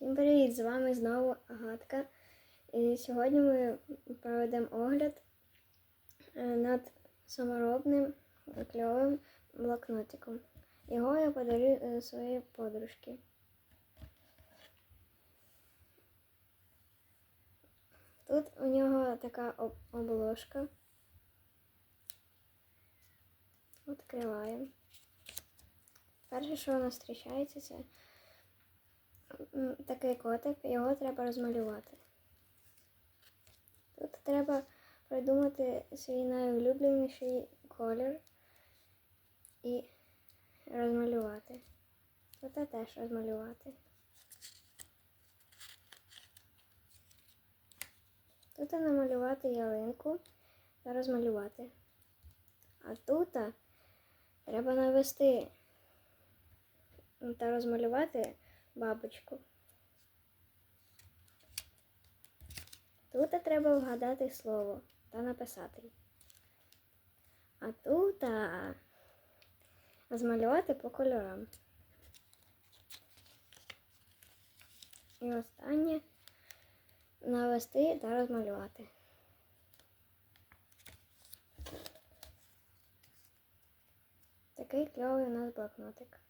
Всім привіт! З вами знову Агатка. І сьогодні ми проведемо огляд е, над саморобним кльовим блокнотиком. Його я подарю е, своїй подружці. Тут у нього така обложка. Відкриваємо. Перше, що у нас зустрічається, це такий котик, його треба розмалювати. Тут треба придумати свій найулюбленіший колір і розмалювати. Тут теж розмалювати. Тут намалювати ялинку та розмалювати. А тут треба навести та розмалювати бабочку. Тут треба вгадати слово та написати. А тут а, змалювати по кольорам. І останнє навести та розмалювати. Такий кльовий у нас блокнотик.